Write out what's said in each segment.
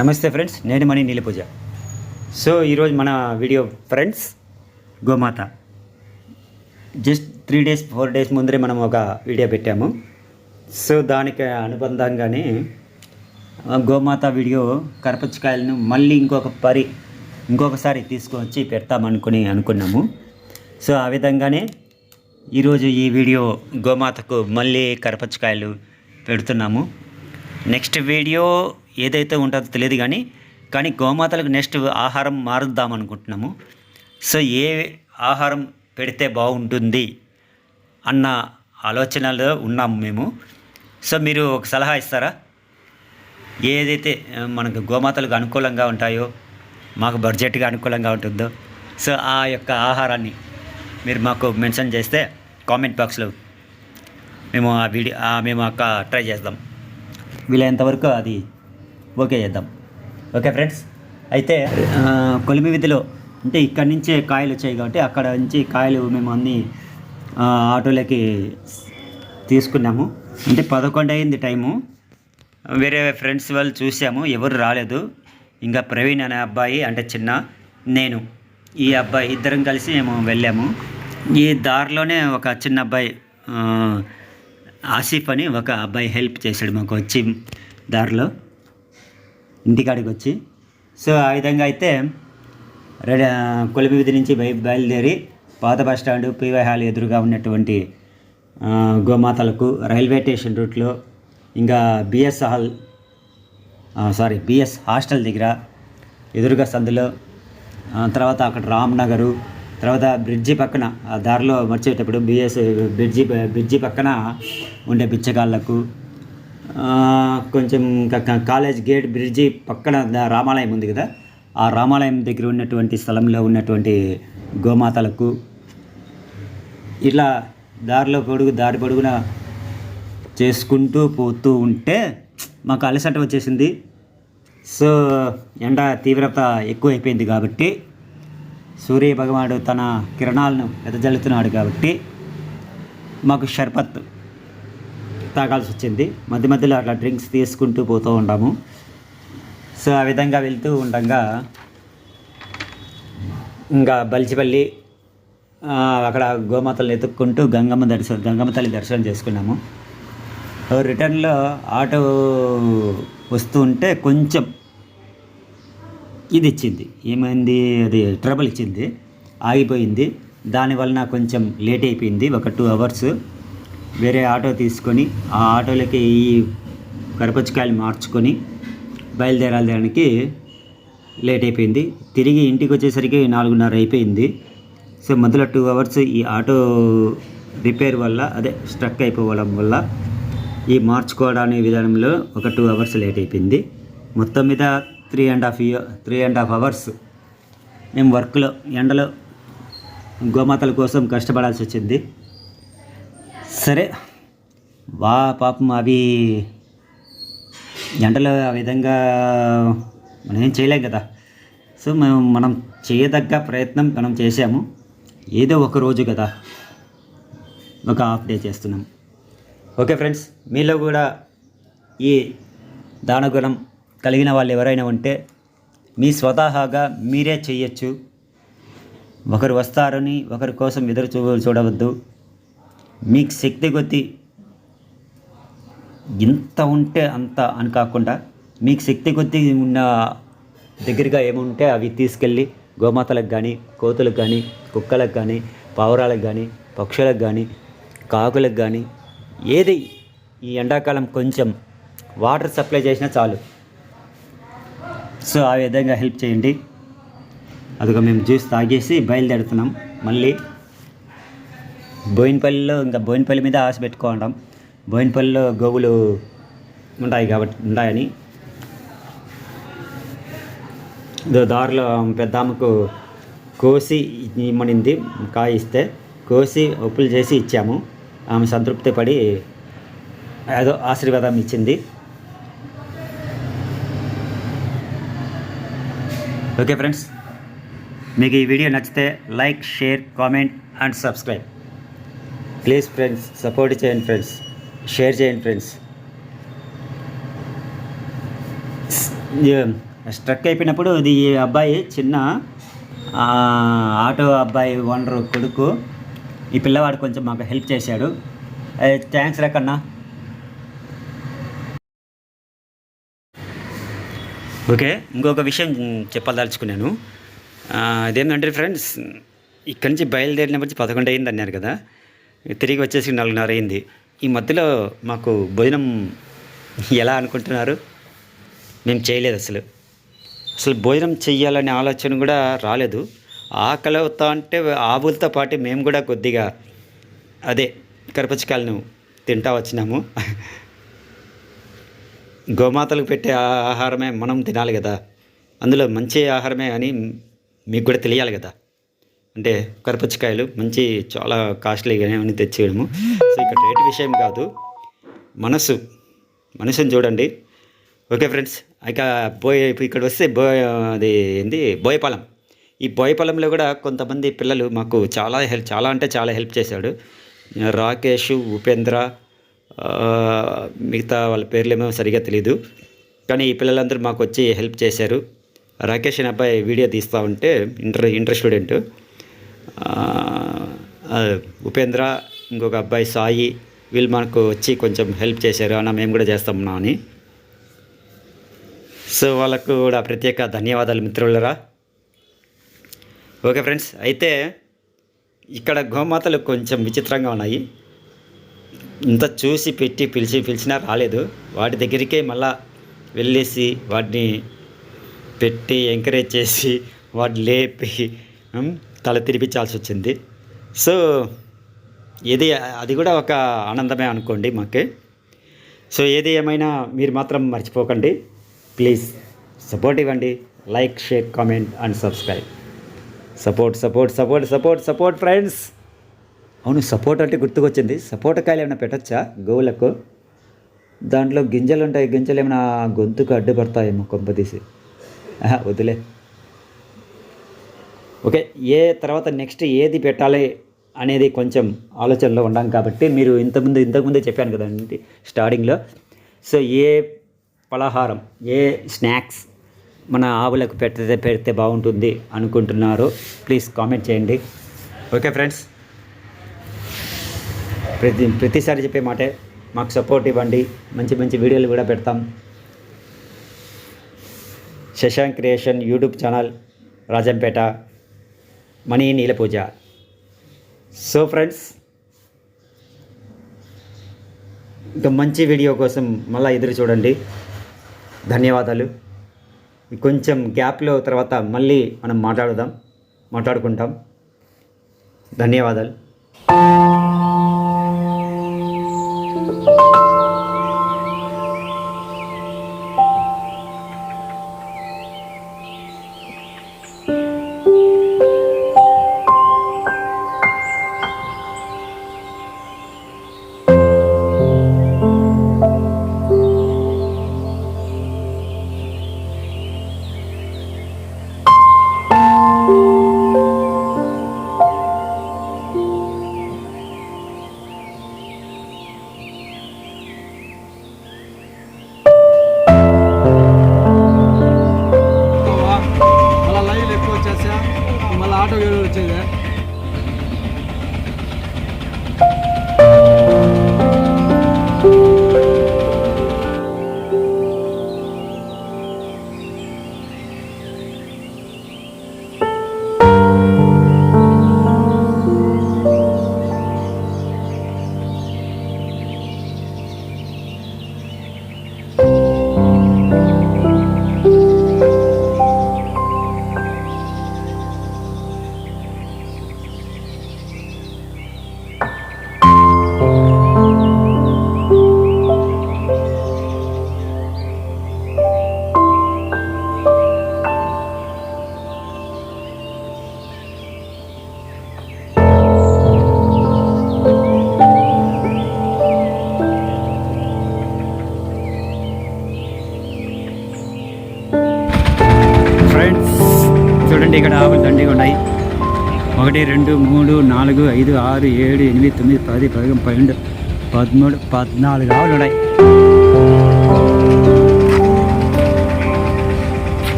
నమస్తే ఫ్రెండ్స్ నేను మణి నీలిపూజ. సో ఈరోజు మన వీడియో ఫ్రెండ్స్ గోమాత. Just three days four days ముందరే మనం ఒక వీడియో పెట్టాము. సో దానికి అనుబంధంగానే గోమాత వీడియో కరపచ్చకాయలను మళ్ళీ ఇంకొక పరి ఇంకొకసారి తీసుకొచ్చి పెడతామనుకుని అనుకున్నాము. సో ఆ విధంగానే ఈరోజు ఈ వీడియో గోమాతకు మళ్ళీ కరపచ్చకాయలు పెడుతున్నాము. నెక్స్ట్ వీడియో ఏదైతే ఉంటుందో తెలియదు కానీ కానీ గోమాతలకు నెక్స్ట్ ఆహారం మారుద్దాం అనుకుంటున్నాము సో ఏ ఆహారం పెడితే బాగుంటుంది అన్న ఆలోచనలో ఉన్నాము మేము. సో మీరు ఒక సలహా ఇస్తారా? ఏదైతే మనకు గోమాతలకు అనుకూలంగా ఉంటాయో మాకు బడ్జెట్గా అనుకూలంగా ఉంటుందో సో ఆ యొక్క ఆహారాన్ని మీరు మాకు మెన్షన్ చేస్తే కామెంట్ బాక్స్లో మేము ఆ వీడియో ఆ మేము అక్క ట్రై చేద్దాం. వీలైనంతవరకు అది ఓకే చేద్దాం. Okay friends. అయితే కొలిమి విధిలో అంటే ఇక్కడి నుంచే కాయలు వచ్చాయి కాబట్టి అక్కడ నుంచి కాయలు మేము అన్నీ ఆటోలకి తీసుకున్నాము. అంటే పదకొండు అయింది టైము. వేరే ఫ్రెండ్స్ వాళ్ళు చూసాము ఎవరు రాలేదు. ఇంకా ప్రవీణ్ అనే అబ్బాయి అంటే చిన్న నేను ఈ అబ్బాయి ఇద్దరం కలిసి మేము వెళ్ళాము. ఈ దారిలోనే ఒక చిన్న అబ్బాయి ఆసిఫ్ అని ఒక అబ్బాయి హెల్ప్ చేశాడు మాకు వచ్చి దారిలో. ఇంటికాడికి వచ్చి సో ఆ విధంగా అయితే రెడీ కొలిమి వీధి నుంచి బయ బయలుదేరి పాత బస్ స్టాండ్ పీవై హాల్ ఎదురుగా ఉన్నటువంటి గోమాతలకు రైల్వే స్టేషన్ రూట్లో ఇంకా BS hall sorry BS hostel దగ్గర ఎదురుగా సందులో తర్వాత అక్కడ రామ్నగరు తర్వాత బ్రిడ్జి పక్కన ఆ దారిలో మర్చేటప్పుడు బిఎస్ బ్రిడ్జి బ్రిడ్జి పక్కన ఉండే బిచ్చగాళ్ళకు కొంచెం కాలేజ్ గేట్ బ్రిడ్జి పక్కన రామాలయం ఉంది కదా. ఆ రామాలయం దగ్గర ఉన్నటువంటి స్థలంలో ఉన్నటువంటి గోమాతలకు ఇట్లా దారిలో పొడుగు దారి పొడుగున చేసుకుంటూ పోతూ ఉంటే మాకు అలసట వచ్చేసింది. సో ఎండ తీవ్రత ఎక్కువైపోయింది కాబట్టి సూర్య భగవానుడు తన కిరణాలను వెదజల్లుతున్నాడు కాబట్టి మాకు షర్బత్ తాగాల్సి వచ్చింది. మధ్య మధ్యలో అట్లా డ్రింక్స్ తీసుకుంటూ పోతూ ఉంటాము. సో ఆ విధంగా వెళ్తూ ఉండగా ఇంకా బలిచిపల్లి అక్కడ గోమాతలను ఎత్తుక్కుంటూ గంగమ్మ దర్శనం గంగమ్మ తల్లి దర్శనం చేసుకున్నాము. రిటర్న్లో ఆటో వస్తూ ఉంటే కొంచెం ఇది ఇచ్చింది ఏమైంది? అది ట్రబుల్ ఇచ్చింది. ఆగిపోయింది. దానివలన కొంచెం లేట్ అయిపోయింది. ఒక టూ అవర్స్. వేరే ఆటో తీసుకొని ఆ ఆటోలకి ఈ కరపచ్చకాయలు మార్చుకొని బయలుదేరాలడానికి లేట్ అయిపోయింది. తిరిగి ఇంటికి వచ్చేసరికి నాలుగున్నర అయిపోయింది. సో మధ్యలో టూ అవర్స్ ఈ ఆటో రిపేర్ వల్ల అదే స్ట్రక్ అయిపోవడం వల్ల ఈ మార్చుకోవడానికి విధానంలో ఒక టూ అవర్స్ లేట్ అయిపోయింది. మొత్తం మీద three and half year three and half hours మేము వర్క్లో ఎండలో గోమాతల కోసం కష్టపడాల్సి వచ్చింది. సరే. వా పాపం అవి ఎండలో ఆ విధంగా మనం ఏం చేయలేం కదా. సో మనం మనం చేయదగ్గ ప్రయత్నం మనం చేసాము ఏదో ఒక రోజు కదా ఒక హాఫ్ డే చేస్తున్నాం. ఓకే ఫ్రెండ్స్ మీలో కూడా ఈ దానగుణం కలిగిన వాళ్ళు ఎవరైనా ఉంటే మీ స్వతహాగా మీరే చేయొచ్చు. ఒకరు వస్తారని ఒకరి కోసం ఎదురు చూ చూడవద్దు. మీకు శక్తి కొద్ది ఇంత ఉంటే అంత అని కాకుండా మీకు శక్తి కొద్ది ఉన్న దగ్గరగా ఏముంటే అవి తీసుకెళ్ళి గోమాతలకు కానీ కోతులకు కానీ కుక్కలకు కానీ పావురాలకు కానీ పక్షులకు కానీ కాకులకు కానీ ఏది ఈ ఎండాకాలం కొంచెం వాటర్ సప్లై చేసినా చాలు. సో ఆ విధంగా హెల్ప్ చేయండి. అదిగో మేము జ్యూస్ తాగేసి బయలుదేరుతున్నాం. మళ్ళీ బోయినపల్లిలో ఇంకా బోయినపల్లి మీద ఆశ పెట్టుకోవడం. బోయినపల్లిలో గోవులు ఉంటాయి కాబట్టి ఉంటాయని. దారిలో పెద్ద ఆమెకు కోసి ఇమ్మనింది కాయ ఇస్తే కోసి ఒప్పులు చేసి ఇచ్చాము. ఆమె సంతృప్తి పడి ఏదో ఆశీర్వాదం ఇచ్చింది. ఓకే ఫ్రెండ్స్ మీకు ఈ వీడియో నచ్చితే like share comment and subscribe. Please friends support చేయండి ఫ్రెండ్స్ షేర్ చేయండి ఫ్రెండ్స్. స్ట్రక్ అయిపోయినప్పుడు ఇది అబ్బాయి చిన్న ఆటో అబ్బాయి ఓనరు కొడుకు ఈ పిల్లవాడు కొంచెం మాకు హెల్ప్ చేశాడు. థ్యాంక్స్ రేకన్నా ఓకే ఇంకొక విషయం చెప్పదలుచుకున్నాను. అదేంటంటే ఫ్రెండ్స్ ఇక్కడి నుంచి బయలుదేరినప్పటి నుంచి పదకొండు అయింది అన్నారు కదా. తిరిగి వచ్చేసి నాలుగున్నర అయింది. ఈ మధ్యలో మాకు భోజనం ఎలా అనుకుంటున్నారు? మేము చేయలేదు అసలు. అసలు భోజనం చెయ్యాలనే ఆలోచన కూడా రాలేదు. ఆకలి అవుతా అంటే ఆవులతో పాటు మేము కూడా కొద్దిగా అదే కరపచ్చికాయలను తింటా వచ్చినాము. గోమాతలకు పెట్టే ఆ- ఆహారమే మనం తినాలి కదా. అందులో మంచి ఆహారమే అని మీకు కూడా తెలియాలి కదా. అంటే కరపచ్చికాయలు మంచి చాలా కాస్ట్లీగానే అని తెచ్చేయడము. సో ఇక్కడ రేటు విషయం కాదు. మనసు మనసుని చూడండి. ఓకే ఫ్రెండ్స్ ఇక బోయ్ ఇక్కడ వస్తే బోయ్ అది ఏంది? బోయపాలెం. ఈ బోయపాలెంలో కూడా కొంతమంది పిల్లలు మాకు చాలా హెల్ప్ చాలా అంటే చాలా హెల్ప్ చేశాడు. రాకేష్ ఉపేంద్ర మిగతా వాళ్ళ పేర్లేమో సరిగా తెలియదు కానీ ఈ పిల్లలందరూ మాకు వచ్చి హెల్ప్ చేశారు. రాకేష్ అనే అబ్బాయి వీడియో తీస్తూ ఉంటే ఇంటర్ ఇంటర్ స్టూడెంట్. ఉపేంద్ర ఇంకొక అబ్బాయి సాయి వీళ్ళు మనకు వచ్చి కొంచెం హెల్ప్ చేశారు. అన్న మేము కూడా చేస్తామన్నా అని. సో వాళ్ళకు కూడా ప్రత్యేక ధన్యవాదాలు మిత్రులరా. ఓకే ఫ్రెండ్స్ అయితే ఇక్కడ గోమాతలు కొంచెం విచిత్రంగా ఉన్నాయి. ఇంత చూసి పెట్టి పిలిచి పిలిచినా రాలేదు. వాటి దగ్గరికే మళ్ళా వెళ్ళేసి వాటిని పెట్టి ఎంకరేజ్ చేసి వాటిని లేపి తల తిరిపించాల్సి వచ్చింది. సో ఇది అది కూడా ఒక ఆనందమే అనుకోండి మాకు. సో ఏది ఏమైనా మీరు మాత్రం మర్చిపోకండి. ప్లీజ్ సపోర్ట్ ఇవ్వండి. Like share comment and subscribe. Support support support support support friends. అవును సపోర్ట్ అంటే గుర్తుకొచ్చింది. సపోర్ట్ కాయలు ఏమైనా పెట్టచ్చా గోవులకు? దాంట్లో గింజలు ఉంటాయి. గింజలు ఏమైనా గొంతుకు అడ్డుపడతాయేమో కొంపదీసి. వదిలే ఓకే ఏ తర్వాత నెక్స్ట్ ఏది పెట్టాలి అనేది కొంచెం ఆలోచనలో ఉన్నాం కాబట్టి మీరు ఇంతకుముందు ఇంతకుముందే చెప్పాను కదండి స్టార్టింగ్లో సో ఏ పలహారం ఏ స్నాక్స్ మన ఆవులకు పెడితే పెడితే బాగుంటుంది అనుకుంటున్నారు ప్లీజ్ కామెంట్ చేయండి. ఓకే ఫ్రెండ్స్ ప్రతి ప్రతిసారి చెప్పే మాటే మాకు సపోర్ట్ ఇవ్వండి. మంచి మంచి వీడియోలు కూడా పెడతాం. Shashank creation YouTube channel Rajampet. Mani Neela Pooja. So friends ఇంకా మంచి వీడియో కోసం మళ్ళీ ఎదురు చూడండి. ధన్యవాదాలు. కొంచెం గ్యాప్లో తర్వాత మళ్ళీ మనం మాట్లాడుదాం మాట్లాడుకుంటాం. ధన్యవాదాలు. ఫ్రెండ్స్ చూడండి ఇక్కడ ఆవులు దండిగా ఉన్నాయి. ఒకటి రెండు మూడు నాలుగు ఐదు ఆరు ఏడు ఎనిమిది తొమ్మిది పది పదకొండు పన్నెండు పదమూడు పద్నాలుగు ఆవులు ఉన్నాయి.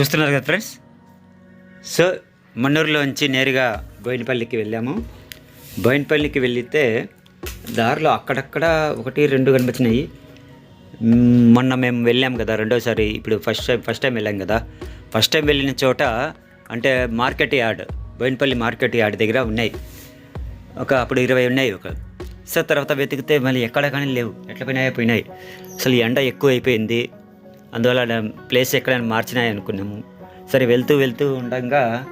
చూస్తున్నారు కదా ఫ్రెండ్స్? సో మన్నూరులోంచి నేరుగా బోయినపల్లికి వెళ్ళాము. బోయినపల్లికి వెళితే దారిలో అక్కడక్కడ ఒకటి రెండు కనిపించినాయి. మొన్న మేము వెళ్ళాం కదా రెండోసారి. ఇప్పుడు ఫస్ట్ టైం ఫస్ట్ టైం వెళ్ళాం కదా. ఫస్ట్ టైం వెళ్ళిన చోట అంటే market yard Boinpalli market yard దగ్గర ఉన్నాయి. ఒక అప్పుడు ఇరవై ఉన్నాయి ఒక. సో తర్వాత వెతికితే మళ్ళీ ఎక్కడ కానీ లేవు. ఎట్లా పోయినాయో పోయినాయి. అసలు ఎండ ఎక్కువ అయిపోయింది అందువల్ల ప్లేస్ ఎక్కడైనా మార్చినాయి అనుకున్నాము. సరే వెళ్తూ వెళ్తూ ఉండగా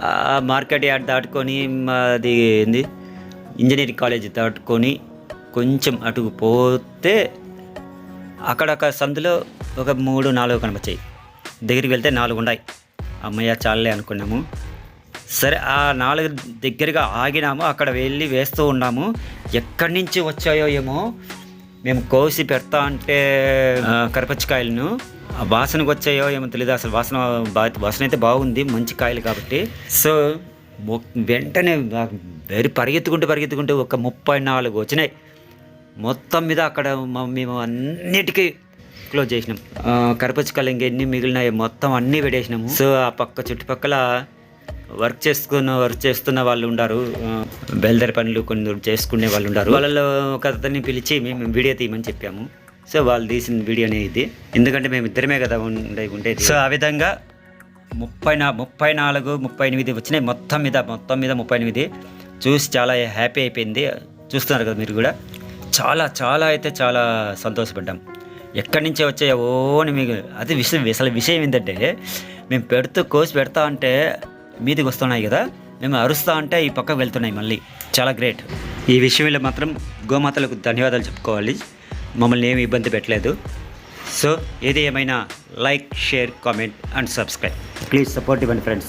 ఆ మార్కెట్ యార్డ్ దాటుకొని అది ఏంది ఇంజనీరింగ్ కాలేజ్ దాటుకొని కొంచెం అటు పోతే అక్కడ ఒక సందులో ఒక మూడు నాలుగు కనిపించాయి దగ్గరికి వెళ్తే నాలుగు ఉన్నాయి. అమ్మయ్య చాలే అనుకున్నాము. సరే ఆ నాలుగు దగ్గరగా ఆగినాము. అక్కడ వెళ్ళి వేస్తూ ఉన్నాము. ఎక్కడి నుంచి వచ్చాయో ఏమో మేము కోసి పెడతా అంటే కరపచ్చికాయలను ఆ వాసనకు వచ్చాయో ఏమో తెలియదు అసలు వాసన బా- వాసన అయితే బాగుంది మంచి కాయలు కాబట్టి. సో వెంటనే వెరీ పరిగెత్తుకుంటూ పరిగెత్తుకుంటూ ఒక ముప్పై నాలుగు వచ్చినాయి. మొత్తం మీద అక్కడ మేము అన్నిటికీ క్లోజ్ చేసినాం. కరపచ్చికాయలు ఇంకెన్ని మిగిలినాయి మొత్తం అన్నీ పెట్టేసినాము సో ఆ పక్క చుట్టుపక్కల వర్క్ చేసుకున్న వర్క్ చేస్తున్న వాళ్ళు ఉండారు. ఆ, బయలుదేరి పనులు కొన్ని చేసుకునే వాళ్ళు ఉండారు. వాళ్ళలో ఒక అతన్ని పిలిచి మేము వీడియో తీయమని చెప్పాము. సో వాళ్ళు తీసిన వీడియోనే ఇది ఎందుకంటే మేము ఇద్దరమే కదా ఉండే ఉండేది. సో ఆ విధంగా ముప్పై నా ముప్పై నాలుగు ముప్పై ఎనిమిది వచ్చినాయి. మొత్తం మీద మొత్తం మీద ముప్పై ఎనిమిది. చూసి చాలా హ్యాపీ అయిపోయింది. చూస్తున్నారు కదా మీరు కూడా. చాలా చాలా అయితే చాలా సంతోషపడ్డాం. ఎక్కడి నుంచే వచ్చాయో అని మీకు అది విషయం అసలు విషయం ఏంటంటే మేము పెడుతూ కోసి పెడతా అంటే మీదికి వస్తున్నాయి కదా మేము అరుస్తా అంటే ఈ పక్కకు వెళ్తున్నాయి మళ్ళీ. చాలా గ్రేట్. ఈ విషయంలో మాత్రం గోమాతలకు ధన్యవాదాలు చెప్పుకోవాలి. మమ్మల్ని ఏమి ఇబ్బంది పెట్టలేదు. సో ఏది ఏమైనా like share comment and subscribe. Please support ఇవ్వండి ఫ్రెండ్స్.